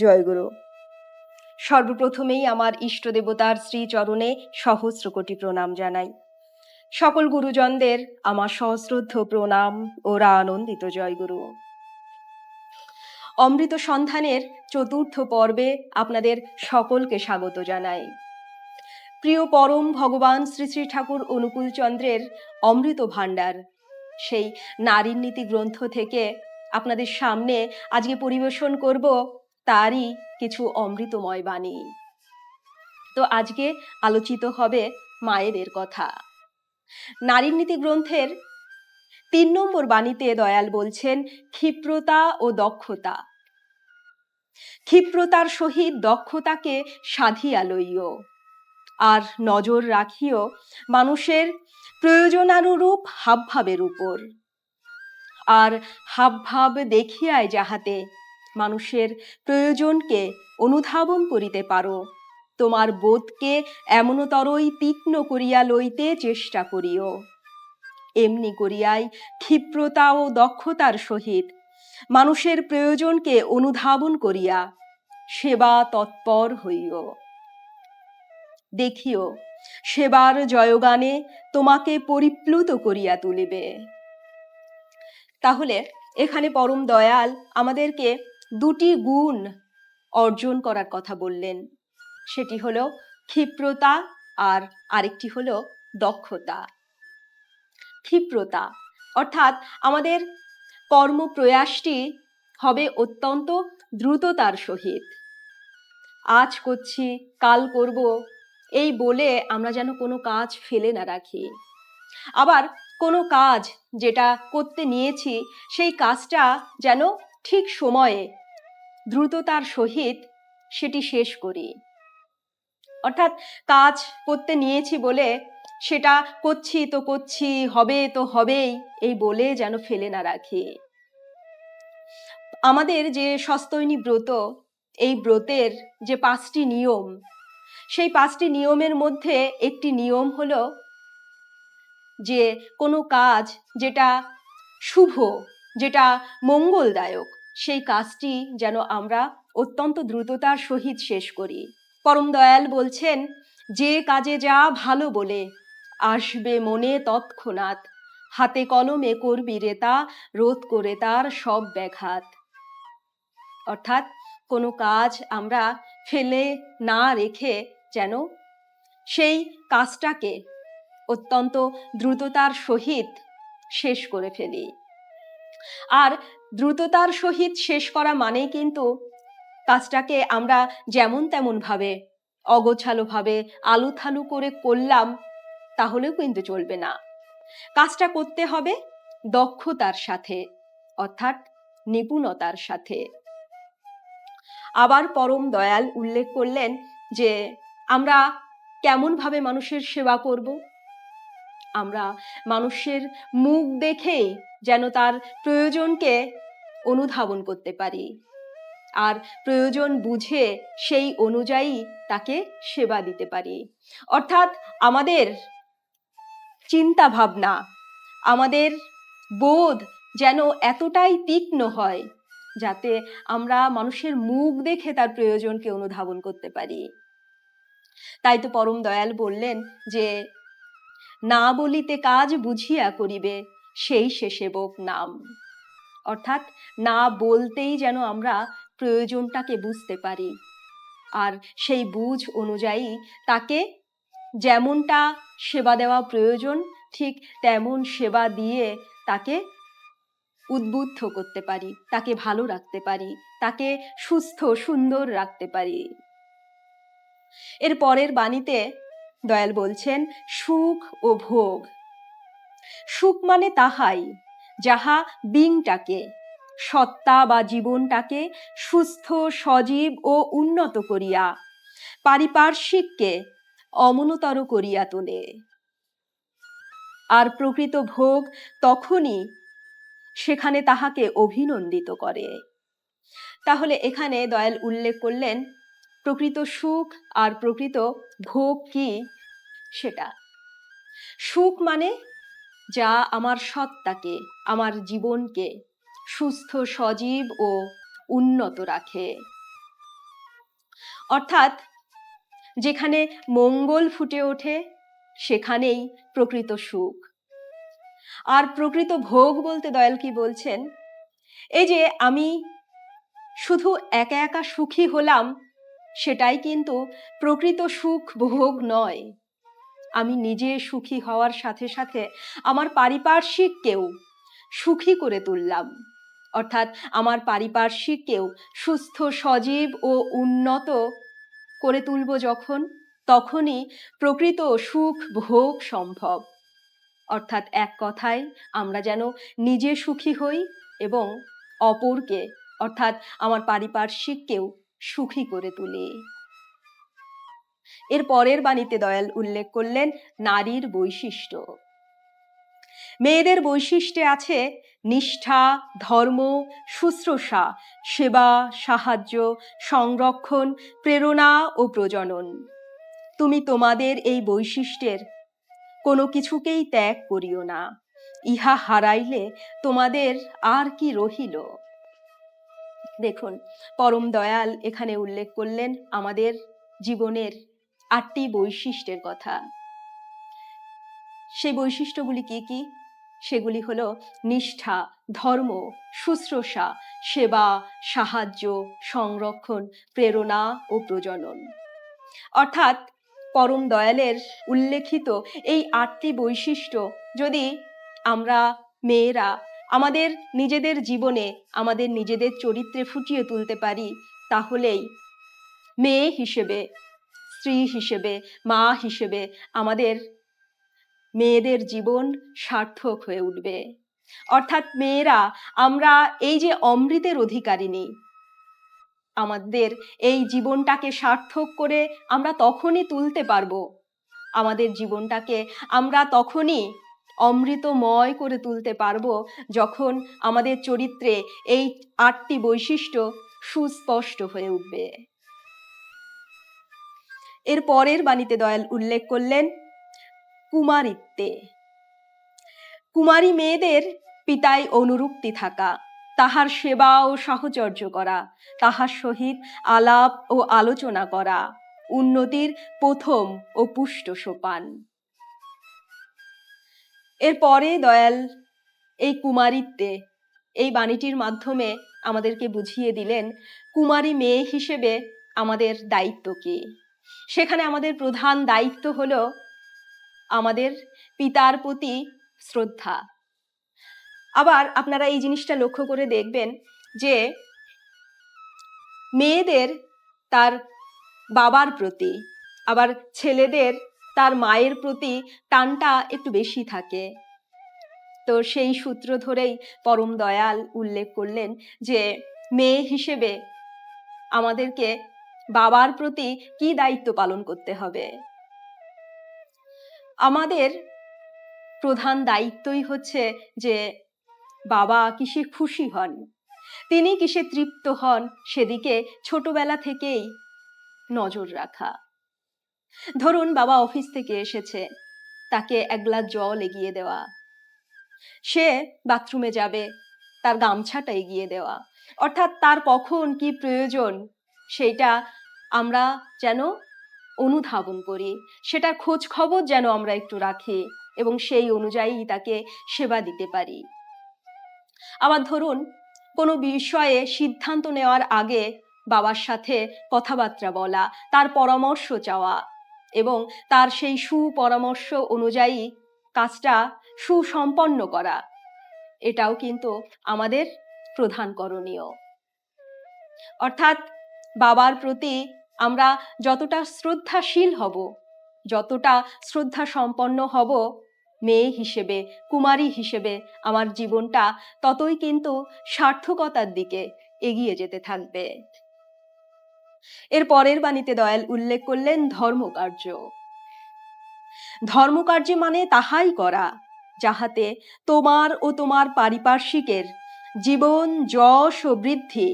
জয়গুরু সর্বপ্রথমেই আমার ইষ্ট দেবতার শ্রীচরণে সহস্র কোটি প্রণাম জানাই। সকল গুরুজনদের আমার সহস্রদ্ধ প্রণাম ওরা আনন্দিত জয়গুরু অমৃত সন্ধানের চতুর্থ পর্বে আপনাদের সকলকে স্বাগত জানাই। প্রিয় পরম ভগবান শ্রী শ্রী ঠাকুর অনুকূল চন্দ্রের অমৃত ভাণ্ডার, সেই নারীর নীতি গ্রন্থ থেকে আপনাদের সামনে আজকে পরিবেশন করব তারই কিছু অমৃতময় বাণী। তো আজকে আলোচিত হবে মায়েদের কথা। নারীর নীতি গ্রন্থের তিন নম্বর বাণীতে দয়াল বলছেন, ক্ষিপ্রতা ও দক্ষতা। ক্ষিপ্রতার সহিত দক্ষতাকে সাধিয়া লইও। আর নজর রাখিও মানুষের প্রয়োজনানুরূপ হাবভাবের উপর। আর হাবভাব দেখিয়ায় যাহাতে মানুষের প্রয়োজনকে অনুধাবন করিতে পারো। তোমার বোধকে এমনতরই তীক্ষ্ণ করিয়া লইতে চেষ্টা করিও। এমনি করিয়াই ক্ষিপ্রতা ও দক্ষতার সহিত মানুষের প্রয়োজনকে অনুধাবন করিয়া সেবা তৎপর হইও। দেখিও, সেবার জয়গানে তোমাকে পরিপ্লুত করিয়া তুলিবে। তাহলে এখানে পরম দয়াল আমাদেরকে দুটি গুণ অর্জন করার কথা বললেন। সেটি হলো ক্ষিপ্রতা আর আরেকটি হলো দক্ষতা। ক্ষিপ্রতা অর্থাৎ আমাদের কর্মপ্রয়াসটি হবে অত্যন্ত দ্রুততার সহিত। আজ করছি, কাল করব, এই বলে আমরা যেন কোনো কাজ ফেলে না রাখি। আবার কোনো কাজ যেটা করতে নিয়েছি, সেই কাজটা যেন ঠিক সময়ে দ্রুততার সহিত সেটি শেষ করি। অর্থাৎ কাজ করতে নিয়েছি বলে সেটা করছি তো করছি, হবে তো হবেই, এই বলে যেন ফেলে না রাখি। আমাদের যে সস্তৈনী ব্রত, এই ব্রতের যে পাঁচটি নিয়ম, সেই পাঁচটি নিয়মের মধ্যে একটি নিয়ম হলো যে কোনো কাজ যেটা শুভ, যেটা মঙ্গলদায়ক সেই কাজটি যেন আমরা অত্যন্ত দ্রুততার সহিত শেষ করি। পরম দয়াল বলছেন, যে কাজে যা ভালো বলে, আসবে মনে তৎক্ষণাৎ। হাতে কলমে করবি রে তা, রোধ করে তার সব ব্যাঘাত। অর্থাৎ কোনো কাজ আমরা ফেলে না রেখে যেন সেই কাজটাকে অত্যন্ত দ্রুততার সহিত শেষ করে ফেলি। আর দ্রুততার সহিত শেষ করা মানেই কিন্তু কাজটাকে আমরা যেমন তেমনভাবে অগোছালোভাবে অগোছালো ভাবে আলু থালু করে করলাম, তাহলেও কিন্তু চলবে না। কাজটা করতে হবে দক্ষতার সাথে, অর্থাৎ নিপুণতার সাথে। আবার পরম দয়াল উল্লেখ করলেন যে, আমরা কেমনভাবে মানুষের সেবা করব? আমরা মানুষের মুখ দেখেই যেন তার প্রয়োজনকে অনুধাবন করতে পারি। আর প্রয়োজন বুঝে সেই অনুযায়ী তাকে সেবা দিতে পারি। অর্থাৎ আমাদের চিন্তা ভাবনা আমাদের বোধ যেন এতটাই তীক্ষ্ণ হয় যাতে আমরা মানুষের মুখ দেখে তার প্রয়োজনকে অনুধাবন করতে পারি। তাই তো পরম দয়াল বললেন যে, না বলিতে কাজ বুঝিয়া করিবে, সেই সে সেবক নাম। অর্থাৎ না বলতেই যেন আমরা প্রয়োজনটাকে বুঝতে পারি। আর সেই বুঝ অনুযায়ী তাকে যেমনটা সেবা দেওয়া প্রয়োজন, ঠিক তেমন সেবা দিয়ে তাকে উদ্বুদ্ধ করতে পারি, তাকে ভালো রাখতে পারি, তাকে সুস্থ, সুন্দর রাখতে পারি। এর পরের বাণীতে দয়াল বলছেন, সুখ ও ভোগ। সুখ মানে তাহাই। যাহা বিংটাকে, সত্তা বা জীবনটাকে সুস্থ, সজীব ও উন্নত করিয়া, পারিপার্শ্বিককে অমনতর করিয়া তোলে। আর প্রকৃত ভোগ তখনই সেখানে তাহাকে অভিনন্দিত করে। তাহলে এখানে দয়াল উল্লেখ করলেন, প্রকৃত সুখ আর প্রকৃত ভোগ কি সেটা? সুখ মানে যা আমার সত্তাকে, আমার জীবনকে সুস্থ, সজীব ও উন্নত রাখে। অর্থাৎ যেখানে মঙ্গল ফুটে ওঠে, সেখানেই প্রকৃত সুখ। আর প্রকৃত ভোগ বলতে দয়াল কি বলছেন? এই যে আমি শুধু একা একা সুখী হলাম, সেটাই কিন্তু প্রকৃত সুখ ভোগ নয়। আমি নিজে সুখী হওয়ার সাথে সাথে আমার পারিপার্শ্বিককেও সুখী করে তুললাম। অর্থাৎ আমার পারিপার্শ্বিককেও সুস্থ, সজীব ও উন্নত করে তুলব যখন, তখনই প্রকৃত সুখ ভোগ সম্ভব। অর্থাৎ এক কথায় আমরা যেন নিজে সুখী হই এবং অপরকে, অর্থাৎ আমার পারিপার্শ্বিককেও সুখী করে তুলি। এর পরের বাণীতে দয়াল উল্লেখ করলেন নারীর বৈশিষ্ট্য। মেয়েদের বৈশিষ্ট্যে আছে নিষ্ঠা, ধর্ম, শুশ্রূষা, সেবা, সাহায্য, সংরক্ষণ, প্রেরণা ও প্রজনন। তুমি তোমাদের এই বৈশিষ্ট্যের কোনো কিছুকেই ত্যাগ করিও না। ইহা হারাইলে তোমাদের আর কি রহিল? দেখুন, পরম দয়াল এখানে উল্লেখ করলেন আমাদের জীবনের আটটি বৈশিষ্ট্যের কথা। সেই বৈশিষ্ট্যগুলি কি কি? সেগুলি হল নিষ্ঠা, ধর্ম, শুশ্রূষা, সেবা, সাহায্য, সংরক্ষণ, প্রেরণা ও প্রজনন। অর্থাৎ পরম দয়ালের উল্লেখিত এই আটটি বৈশিষ্ট্য যদি আমরা মেয়েরা আমাদের নিজেদের জীবনে আমাদের নিজেদের চরিত্রে ফুটিয়ে তুলতে পারি, তাহলেই মেয়ে হিসেবে স্ত্রী হিসেবে, মা হিসেবে আমাদের মেয়েদের জীবন সার্থক হয়ে উঠবে। অর্থাৎ মেয়েরা, আমরা এই যে অমৃতের অধিকারিণী, আমাদের এই জীবনটাকে সার্থক করে আমরা তখনই তুলতে পারব। আমাদের জীবনটাকে আমরা তখনই অমৃতময় করে তুলতে পারব যখন আমাদের চরিত্রে এই আটটি বৈশিষ্ট্য সুস্পষ্ট হয়ে উঠবে। এর পরের বাণীতে দয়াল উল্লেখ করলেন, কুমারিত্বে। কুমারী মেয়েদের পিতায় অনুরুক্তি থাকা, তাহার সেবা ও সাহচর্য করা, তাহার সহিত আলাপ ও আলোচনা করা, উন্নতির প্রথম ও পুষ্ট সোপান। এরপরে দয়াল এই কুমারিত্বে এই বাণীটির মাধ্যমে আমাদেরকে বুঝিয়ে দিলেন, কুমারী মেয়ে হিসেবে আমাদের দায়িত্ব কি? সেখানে আমাদের প্রধান দায়িত্ব হল আমাদের পিতার প্রতি শ্রদ্ধা। আবার আপনারা এই জিনিসটা লক্ষ্য করে দেখবেন যে মেয়েদের তার বাবার প্রতি, আবার ছেলেদের তার মায়ের প্রতি টানটা একটু বেশি থাকে। তো সেই সূত্র ধরেই পরম দয়াল উল্লেখ করলেন যে মেয়ে হিসেবে আমাদেরকে বাবার প্রতি কি দায়িত্ব পালন করতে হবে? আমাদের প্রধান দায়িত্বই হচ্ছে যে বাবা কিসে খুশি হন, তিনি কিসে তৃপ্ত হন সেদিকে ছোটবেলা থেকেই নজর রাখা। ধরুন বাবা অফিস থেকে এসেছে, তাকে এক গ্লাস জল এগিয়ে দেওয়া। সে বাথরুমে যাবে, তার গামছাটা এগিয়ে দেওয়া। অর্থাৎ তার কখন কি প্রয়োজন সেইটা আমরা যেন অনুধাবন করি। সেটার খোঁজ খবর যেন আমরা একটু রাখি এবং সেই অনুযায়ী তাকে সেবা দিতে পারি। আবার ধরুন, কোনো বিষয়ে সিদ্ধান্ত নেওয়ার আগে বাবার সাথে কথাবার্তা বলা, তার পরামর্শ চাওয়া এবং তার সেই সুপরামর্শ অনুযায়ী কাজটা সুসম্পন্ন করা, এটাও কিন্তু আমাদের প্রধান করণীয়। অর্থাৎ বাবার প্রতি আমরা যতটা শ্রদ্ধাশীল হব, যতটা শ্রদ্ধা সম্পন্ন হব, মেয়ে হিসেবে, কুমারী হিসেবে আমার জীবনটা ততই কিন্তু সার্থকতার দিকে এগিয়ে যেতে থাকবে। এর পরের বাণীতে দয়াল উল্লেখ করলেন ধর্মকার্য। ধর্মকার্য মানে তাহাই করা, যাহাতে তোমার ও তোমার পারিপার্শ্বিকের জীবন যশ ও বৃদ্ধি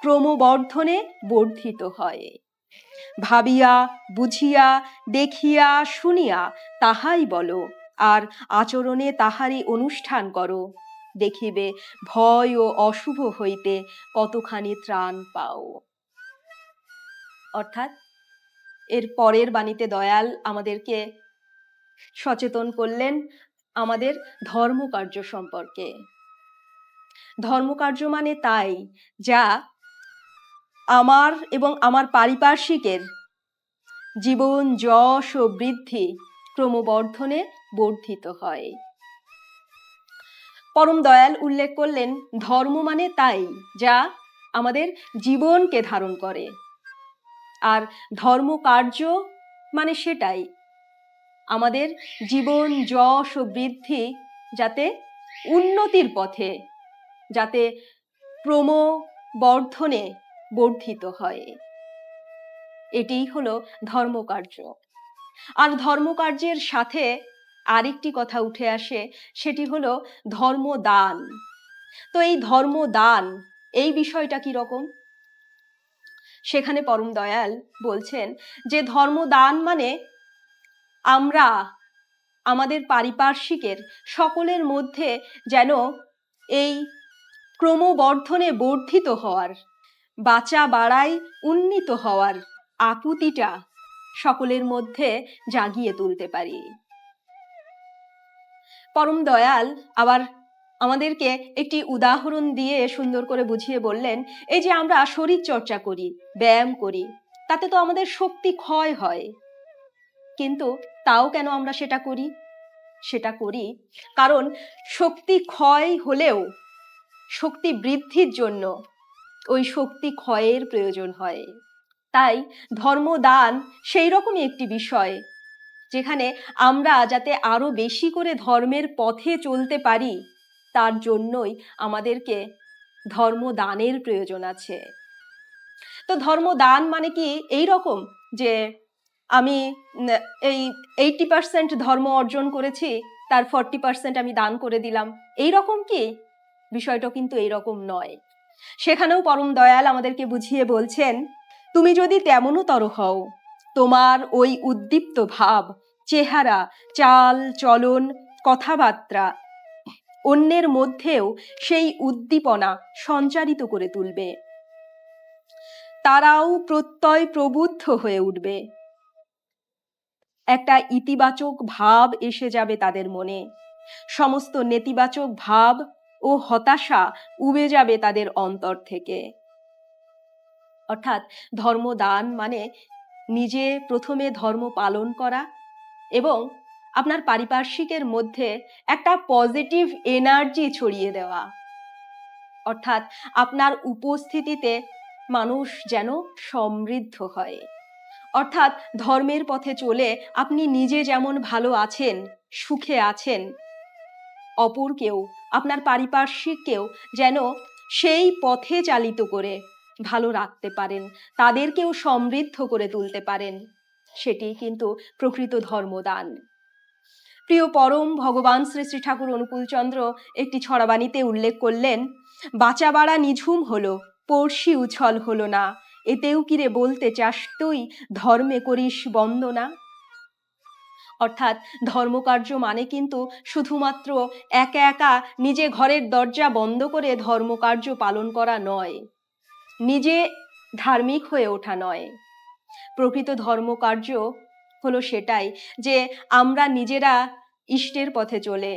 ক্রমবর্ধনে বর্ধিত হয়। ভাবিয়া, বুঝিয়া, দেখিয়া, শুনিয়া তাহাই বলো, আর আচরণে তাহারই অনুষ্ঠান করো। দেখিবে ভয় ও অশুভ হইতে কতখানি ত্রাণ পাও। অর্থাৎ, এর পরের বাণীতে দয়াল আমাদেরকে সচেতন করলেন আমাদের ধর্মকার্য সম্পর্কে। ধর্মকার্য মানে তাই, যা আমার এবং আমার পারিপার্শ্বিকের জীবন যশ ও বৃদ্ধি ক্রমবর্ধনে বর্ধিত হয়। পরম দয়াল উল্লেখ করলেন, ধর্ম মানে তাই, যা আমাদের জীবনকে ধারণ করে। আর ধর্ম কার্য মানে সেটাই। আমাদের জীবন যশ ও বৃদ্ধি যাতে উন্নতির পথে, যাতে ক্রমবর্ধনে বর্ধিত হয়। এটিই হলো ধর্মকার্য। আর ধর্মকার্যের সাথে আরেকটি কথা উঠে আসে, সেটি হলো ধর্মদান। তো এই ধর্মদান, এই বিষয়টা কি রকম? সেখানে পরম দয়াল বলছেন যে ধর্মদান মানে আমরা, আমাদের পারিপার্শ্বিকের সকলের মধ্যে যেন এই ক্রমবর্ধনে বর্ধিত হওয়ার বাঁচা বাড়াই উন্নীত হওয়ার আকুতিটা সকলের মধ্যে জাগিয়ে তুলতে পারি। পরম দয়াল আবার আমাদেরকে একটি উদাহরণ দিয়ে সুন্দর করে বুঝিয়ে বললেন, এই যে আমরা শরীর চর্চা করি, ব্যায়াম করি, তাতে তো আমাদের শক্তি ক্ষয় হয়। কিন্তু তাও কেন আমরা সেটা করি? সেটা করি কারণ শক্তি ক্ষয় হলেও শক্তি বৃদ্ধির জন্য ওই শক্তি ক্ষয়ের প্রয়োজন হয়। তাই ধর্মদান সেই রকমই একটি বিষয়, যেখানে আমরা যাতে আরও বেশি করে ধর্মের পথে চলতে পারি, তার জন্যই আমাদেরকে ধর্মদানের প্রয়োজন আছে। তো ধর্মদান মানে কি? এই রকম যে আমি এই এইটি পার্সেন্ট ধর্ম অর্জন করেছি, তার ফর্টি পার্সেন্ট আমি দান করে দিলাম। এই রকম কি? বিষয়টা কিন্তু এই রকম নয়। সেখানেও পরম দয়াল আমাদেরকে বুঝিয়ে বলছেন, তুমি যদি তেমনতর হও, তোমার ওই উদ্দীপ্ত ভাব, চেহারা, চাল, চলন, কথাবার্তা, অন্যের মধ্যেও সেই উদ্দীপনা সঞ্চারিত করে তুলবে। তারাও প্রত্যয় প্রবুদ্ধ হয়ে উঠবে। একটা ইতিবাচক ভাব এসে যাবে তাদের মনে। সমস্ত নেতিবাচক ভাব ও হতাশা উবে যাবে তাদের অন্তর থেকে। অর্থাৎ ধর্মদান মানে নিজে প্রথমে ধর্ম পালন করা এবং আপনার পারিপার্শ্বিকের মধ্যে একটা পজিটিভ এনার্জি ছড়িয়ে দেওয়া। অর্থাৎ আপনার উপস্থিতিতে মানুষ যেন সমৃদ্ধ হয়। অর্থাৎ ধর্মের পথে চলে আপনি নিজে যেমন ভালো আছেন, সুখে আছেন অপরকেও আপনার পারিপার্শ্বিককেও যেন সেই পথে চালিত করে ভালো রাখতে পারেন তাদেরকেও সমৃদ্ধ করে তুলতে পারেন। সেটি কিন্তু প্রকৃত ধর্মদান। প্রিয় পরম ভগবান শ্রী শ্রী ঠাকুর অনুকূলচন্দ্র একটি ছড়াবাণীতে উল্লেখ করলেন বাঁচা বাড়া নিঝুম হলো, পড়শি উছল হলো না, এতেও কিরে বলতে চাস তুই, ধর্মে করিস বন্দনা? অর্থাৎ ধর্মকার্য মানে কিন্তু শুধুমাত্র একা একা নিজে ঘরের দরজা বন্ধ করে ধর্মকার্য পালন করা নয়, নিজে ধার্মিক হয়ে ওঠা নয়। প্রকৃত ধর্মকার্য হলো সেটাই যে আমরা নিজেরা ইষ্টের পথে চলে,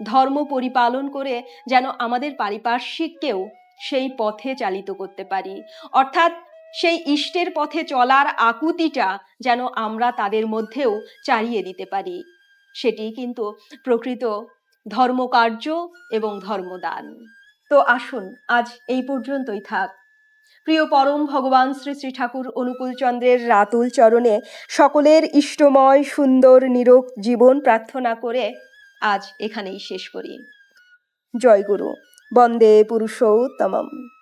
ধর্ম পরিপালন করে যেন আমাদের পারিপার্শ্বিককেও সেই পথে চালিত করতে পারি। অর্থাৎ সেই ইষ্টের পথে চলার আকুতিটা যেন আমরা তাদের মধ্যেও চালিয়ে দিতে পারি। সেটি কিন্তু প্রকৃত ধর্মকার্য এবং ধর্মদান। তো আসুন, আজ এই পর্যন্তই থাক। প্রিয় পরম ভগবান শ্রী শ্রী ঠাকুর অনুকূলচন্দ্রের রাতুল চরণে সকলের ইষ্টময়, সুন্দর, নিরোগ জীবন প্রার্থনা করে আজ এখানেই শেষ করি। জয় গুরু। বন্দে পুরুষোত্তমম।